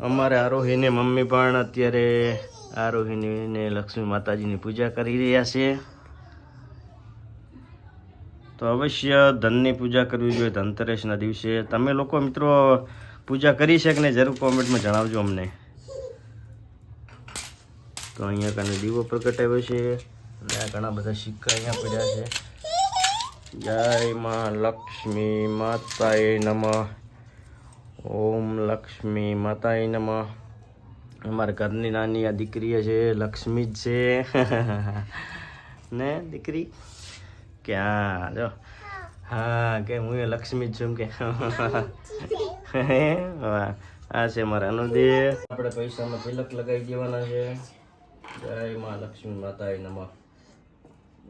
અમારે આરોહીને મમ્મી પણ અત્યારે આરોહીની લક્ષ્મી માતાજીની પૂજા કરી રહ્યા છે. તો અવશ્ય ધનની પૂજા કરવી જોઈએ ધનતેરસના દિવસે. તમે લોકો મિત્રો પૂજા કરી છે કે નહીં જરૂર કોમેન્ટમાં જણાવજો અમને. તો અહીંયા કને દીવો પ્રગટાવ્યો છે અને આ ઘણા બધા સિક્કા અહીંયા પડ્યા છે. જય માં લક્ષ્મી માતાએ નમઃ. ઓમ લક્ષ્મી માતાએ નમઃ. અમારા ઘરની નાની આ દીકરી છે, લક્ષ્મી જ છે. ને દીકરી? ક્યાં? જો. હા, કે હું એ લક્ષ્મી જ છું કે. આ છે મારા અનુદેવ. આપણે પૈસામાં તિલક લગાવી દેવાના છે. જય મા લક્ષ્મી માતાએ નમઃ.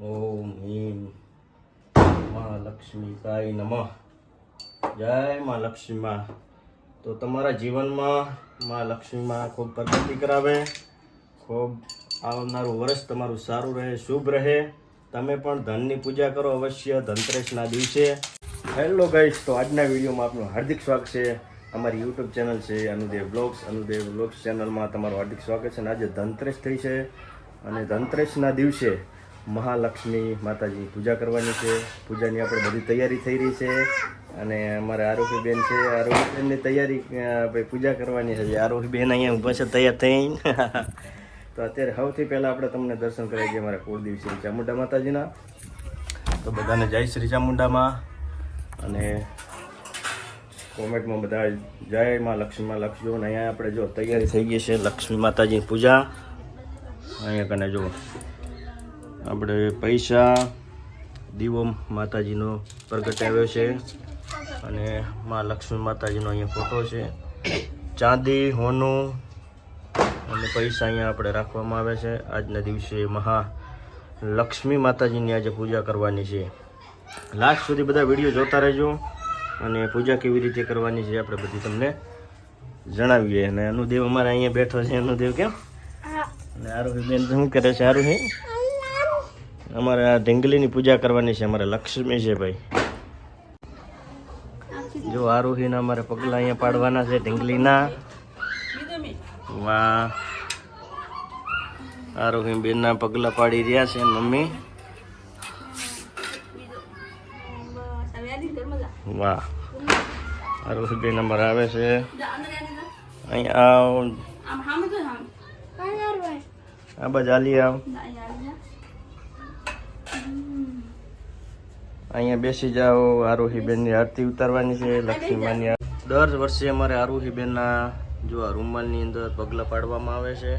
ઓમ હિમ મા લક્ષ્મી કાય નમઃ. જય મા લક્ષ્મી માં. તો તમારા જીવનમાં માં લક્ષ્મી માં ખૂબ પ્રગતિ કરાવે, ખૂબ આવનારું વર્ષ તમારું સારું રહે, શુભ રહે. તમે પણ ધનની પૂજા કરો અવશ્ય ધનતેરસના દિવસે. હેલો ગાઈસ તો આજના વિડીયોમાં આપનું હાર્દિક સ્વાગત છે. અમારી યુટ્યુબ ચેનલ છે, અનુદેવ બ્લોગ્સ. અનુદેવ બ્લોગ્સ ચેનલમાં તમારું હાર્દિક સ્વાગત છે અને આજે ધનતેરસ થઈ છે. અને ધનતેરસના દિવસે મહાલક્ષ્મી માતાજી પૂજા કરવાની છે. પૂજાની આપણે બધી તૈયારી થઈ રહી છે. અને અમારે આરોહીબેન છે. આરોહીબેનની તૈયારી આપણે પૂજા કરવાની છે. આરોહીબેન અહીંયા ઊભા છે, તૈયાર થઈને. તો અત્યારે સૌથી પહેલાં આપણે તમને દર્શન કરાવી દઈએ અમારા કુળદેવ શ્રી ચામુંડા માતાજીના. તો બધાને જય શ્રી ચામુંડામાં. અને કોમેન્ટમાં બધા જય માં લક્ષ્મીમાં લખજો અને અહીંયા આપણે જો તૈયારી થઈ ગઈ છે લક્ષ્મી માતાજીની પૂજા. અહીંયા કને જો આપણે પૈસા દીવો માતાજીનો પ્રગટાવ્યો છે. અને માં લક્ષ્મી માતાજીનો અહીંયા ફોટો છે. ચાંદી હોનું અને પૈસા અહીંયા આપણે રાખવામાં આવે છે. આજના દિવસે મહા લક્ષ્મી માતાજીની આજે પૂજા કરવાની છે. લાસ્ટ સુધી બધા વીડિયો જોતા રહેજો અને પૂજા કેવી રીતે કરવાની છે આપણે બધી તમને જણાવીએ. અને અનુદેવ અમારે અહીંયા બેઠો છે. અનુદેવ કેમ? અને આરોહી બેન શું કરે છે? આરોહી? અમારે આ ઢીંગલીની પૂજા કરવાની છે અમારે લક્ષ્મી છે ભાઈ. જો આરોહીના અમારે પગલા અહીંયા પાડવાના છે ઢીંગલીના વાહ. આરોહી બેનના પગલા પાડી રહ્યા છે મમ્મી. વાહ. આરોહી બેન અમારે આવે છે. અહીંયા આવ. આ બાજુ આલી આવ. અહીંયા બેસી જાઓ આરોહી બેનની આરતી ઉતારવાની છે લક્ષ્મીમાની. દર વર્ષે અમારે આરોહી બેનના જો આ રૂમાલની અંદર પગલા પાડવામાં આવે છે.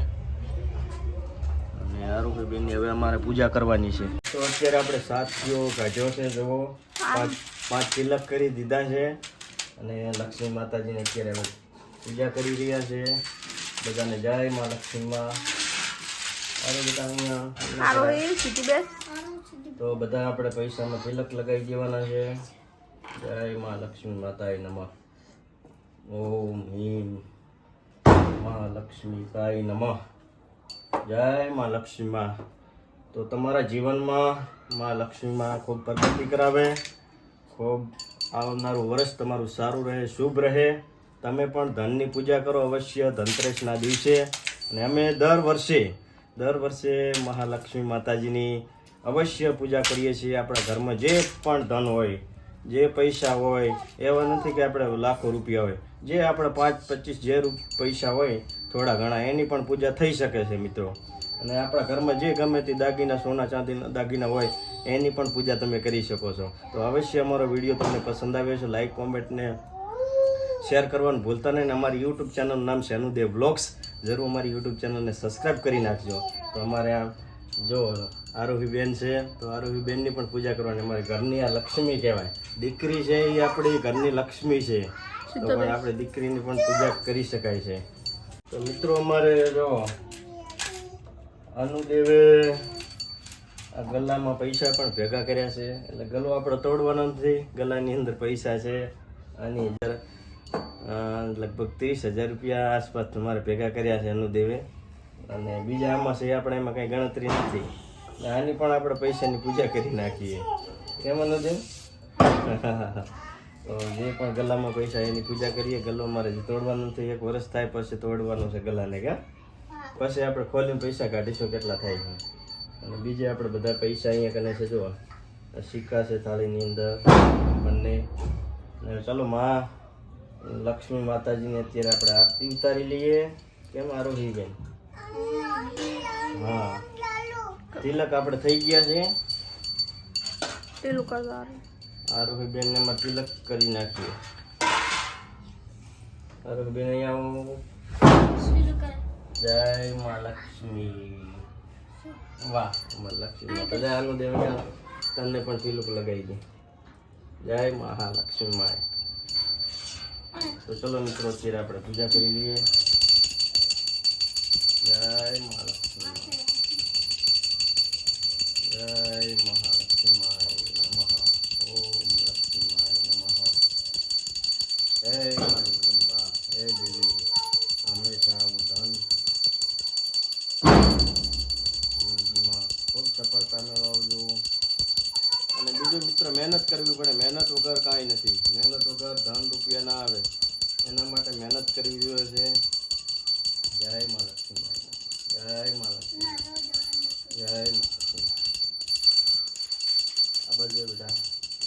અને આરોહી બેનની હવે અમારે પૂજા કરવાની છે. તો અત્યારે આપણે સાત કિલો કાઢ્યો છે જુઓ. પાંચ પાંચ તિલક કરી દીધા છે. અને લક્ષ્મી માતાજીને અત્યારે હવે પૂજા કરી રહ્યા છે. બધાને જય માં લક્ષ્મીમાં અરે બધા અહીંયા. તો બધા આપણે પૈસામાં તિલક લગાવી દેવાના છે. જય મા લક્ષ્મી માતાએ નમઃ. ઓમ હિમ મા લક્ષ્મી તાય નમઃ. જય માં લક્ષ્મીમાં તો તમારા જીવનમાં માં લક્ષ્મીમાં ખૂબ પ્રગતિ કરાવે. ખૂબ આવનારું વર્ષ તમારું સારું રહે, શુભ રહે. તમે પણ ધનની પૂજા કરો અવશ્ય ધનતેરસના દિવસે. અને અમે દર વર્ષે દર વર્ષે મહાલક્ષ્મી માતાજીની અવશ્ય પૂજા કરીએ છીએ. આપણા ઘરમાં જે પણ ધન હોય, જે પૈસા હોય, એવા નથી કે આપણે લાખો રૂપિયા હોય. જે આપણે પાંચ, પચીસ જે પૈસા હોય, થોડા ઘણા, એની પણ પૂજા થઈ શકે છે મિત્રો. અને આપણા ઘરમાં જે ગમે તે દાગીના, સોના ચાંદીના દાગીના હોય, એની પણ પૂજા તમે કરી શકો છો. તો અવશ્ય અમારો વીડિયો તમને પસંદ આવ્યો છે લાઈક કોમેન્ટને શેર કરવાનું ભૂલતા નહીં. અમારી યુટ્યુબ ચેનલનું નામ છે અનુદેવ બ્લોગ્સ. જરૂર અમારી યુટ્યુબ ચેનલને સબસ્ક્રાઈબ કરી નાખજો. તો અમારે આ જો આરોહી બેન છે તો આરોહી બેનની પણ પૂજા કરવાની અમારી ઘરની આ લક્ષ્મી કહેવાય. દીકરી છે એ આપણી ઘરની લક્ષ્મી છે. તો પણ આપણે દીકરીની પણ પૂજા કરી શકાય છે. તો મિત્રો અમારે જો અનુદેવે આ ગલામાં પૈસા પણ ભેગા કર્યા છે. એટલે ગલો આપણે તોડવાનો નથી ગલાની અંદર પૈસા છે. આની અંદર લગભગ ત્રીસ હજાર રૂપિયા આસપાસ તમારે ભેગા કર્યા છે અનુદેવે. અને બીજા આમાં છે, આપણે એમાં કંઈ ગણતરી નથી. આની પણ આપણે પૈસાની પૂજા કરી નાખીએ. કેમ અનુદેવ તો જે પણ ગલામાં પૈસા એની પૂજા કરીએ, ગલો મારે તોડવાનું નથી એક વર્ષ થાય પછી તોડવાનું છે ગલાને, કા? પછી આપણે ખોલીને પૈસા કાઢીશું, કેટલા થાય છે. અને બીજે આપણે બધા પૈસા અહીંયા કને છે, જુઓ. સિક્કા છે થાળીની અંદર, બંને. ચાલો માં, લક્ષ્મી માતાજીને અત્યારે આપણે આરતી ઉતારી લઈએ. કેમ આરોહી બેન? હા. તિલક આપણે થઈ ગયા છે. પેલું કરવાનું આરોહી બેન ને એમાં તિલક કરી નાખીએ. આરોહી બેન અહીંયા હું જય મા લક્ષ્મી. વાહ મા લક્ષ્મી. માતા જય આનુ દેવ તને પણ તિલક લગાવી દે. જય મહાલક્ષ્મી માય. તો ચલો મિત્રો અત્યારે આપણે પૂજા કરી લઈએ. મિત્ર મહેનત કરવી પડે. મહેનત વગર કાંઈ નથી. મહેનત વગર ધન રૂપિયા ના આવે. એના માટે મહેનત કરવી જોઈએ છે. જય મા લક્ષ્મી જય મા લક્ષ્મી જય લક્ષ્મી આ બાજુ બેટા.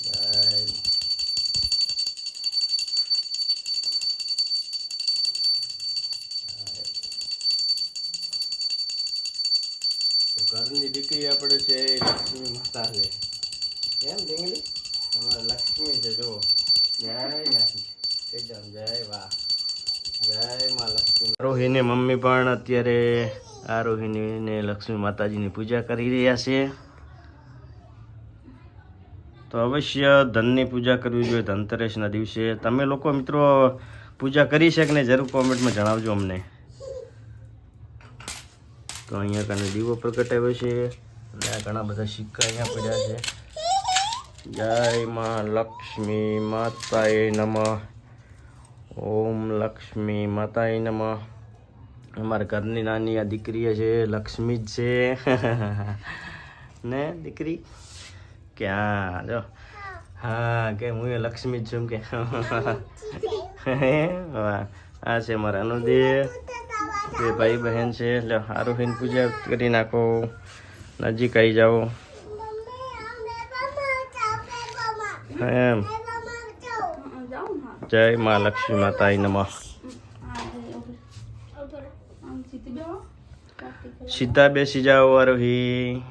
જય ઘરની દીકરી આપણે છે લક્ષ્મી માતા છે. કેમ ડીંગલી અમારે લક્ષ્મી છે જો જય જય જય વાહ જય માં લક્ષ્મી આરોહીને મમ્મી પણ અત્યારે આરોહીની ને લક્ષ્મી માતાજીની પૂજા કરી રહ્યા છે. તો અવશ્ય ધનની પૂજા કરવી જોઈએ ધનતેરસના દિવસે. તમે લોકો મિત્રો પૂજા કરી છે કે નહીં જરૂર કોમેન્ટમાં જણાવજો અમને. તો અહીંયા કને દીવો પ્રગટાવ્યો છે. અને આ ઘણા બધા સિક્કા અહીંયા પડ્યા છે. જય માં લક્ષ્મી માતાએ નમઃ. ઓમ લક્ષ્મી માતાએ નમઃ. અમારા ઘરની નાની આ દીકરી છે, લક્ષ્મી જ છે. ને દીકરી? ક્યાં? જો. હા, કે હું એ લક્ષ્મી જ છું કે. આ છે મારા અનુદેવ બે ભાઈ બહેન છે. એટલે આરોહીને પૂજા કરી નાખો. નજીક આવી જાઓ. એમ. જય મા લક્ષ્મી માતાય નમઃ. સીધી બેસી જાઓ આરોહી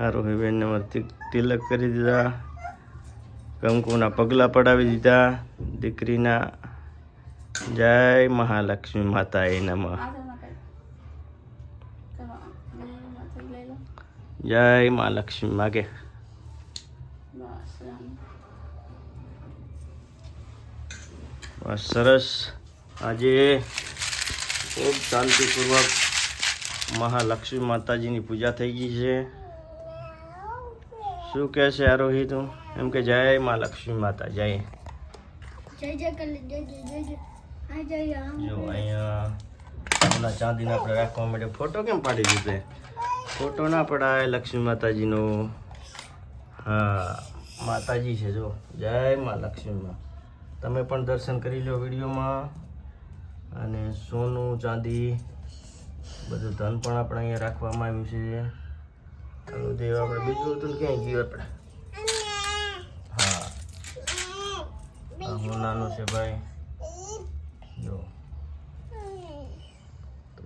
આરોહી મારે તિલક કરી દીધા. કંકુના પગલાં પડાવી દીધા. દીકરીના જય મહાલક્ષ્મી માતાએ નમઃ આગળ ના કઈ ચલો બે માથે લઈ લો જય મા લક્ષ્મી. માગે. બસ સરસ. આજે ખૂબ શાંતિપૂર્વક મહાલક્ષ્મી માતાજીની પૂજા થઈ ગઈ છે. શું કહે છે આરોહી તું એમ કે જય મા લક્ષ્મી માતા જય. જય જય કર લે, જય જય જય જય. આ જય આમ. જો અહીંયા ચાંદીના આપણે રાખવા માટે ફોટો કેમ પાડી દીધો ફોટો ના પડાય, લક્ષ્મી માતાજીનો. હા, માતાજી છે, જો. જય મા લક્ષ્મી માં. તમે પણ દર્શન કરી લો વિડીયોમાં. અને સોનું, ચાંદી, બધું ધન પણ આપણે અહીંયા રાખવામાં આવ્યું છે. આનું દેવ, આપણે બીજું હતું ક્યાંય ગયું આપણે? હા. હું નાનું છે ભાઈ. જો.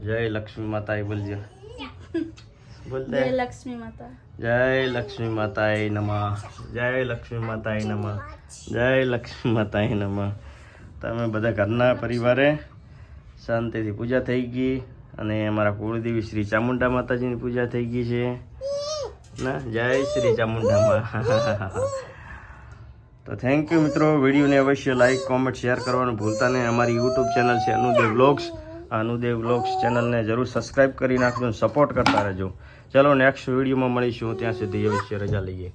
જય લક્ષ્મી માતા બોલજો. બોલતે જય લક્ષ્મી માતા જય લક્ષ્મી માતાએ નમઃ જય લક્ષ્મી માતાએ નમઃ જય લક્ષ્મી માતાએ નમઃ તમે બધા ઘરના પરિવારે શાંતિથી પૂજા થઈ ગઈ અને અમારા કુળદેવી શ્રી ચામુંડા માતાજીની પૂજા થઈ ગઈ છે. ના જય શ્રી ચામુંડામાં. તો થેન્ક યુ મિત્રો. વિડીયોને અવશ્ય લાઇક કોમેન્ટ શેર કરવાનું ભૂલતા નહીં. અમારી યુટ્યુબ ચેનલ છે અનુદેવ વ્લોગ્સ આ બ્લોગ્સ ચેનલને જરૂર સબસ્ક્રાઈબ કરી નાખજો સપોર્ટ કરતા રહેજો. ચલો નેક્સ્ટ વિડીયોમાં મળીશું. ત્યાં સુધી અવશ્ય રજા લઈએ.